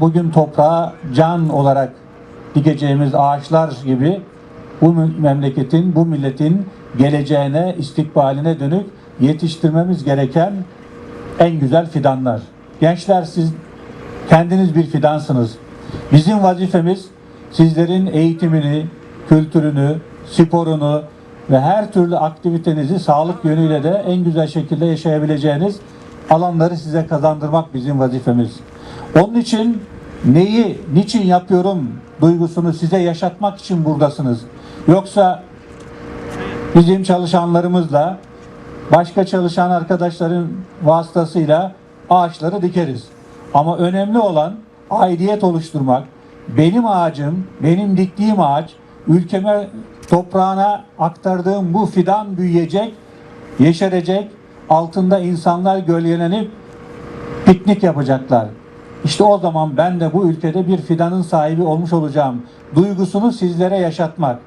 Bugün toprağa can olarak dikeceğimiz ağaçlar gibi bu memleketin, bu milletin geleceğine, istikbaline dönük yetiştirmemiz gereken en güzel fidanlar. Gençler siz kendiniz bir fidansınız. Bizim vazifemiz sizlerin eğitimini, kültürünü, sporunu ve her türlü aktivitenizi sağlık yönüyle de en güzel şekilde yaşayabileceğiniz alanları size kazandırmak bizim vazifemiz. Onun için neyi, niçin yapıyorum duygusunu size yaşatmak için buradasınız. Yoksa bizim çalışanlarımızla başka çalışan arkadaşların vasıtasıyla ağaçları dikeriz. Ama önemli olan aidiyet oluşturmak. Benim ağacım, benim diktiğim ağaç, ülkeme, toprağına aktardığım bu fidan büyüyecek, yeşerecek, altında insanlar gölgelenip piknik yapacaklar. İşte o zaman ben de bu ülkede bir fidanın sahibi olmuş olacağım. Duygusunu sizlere yaşatmak.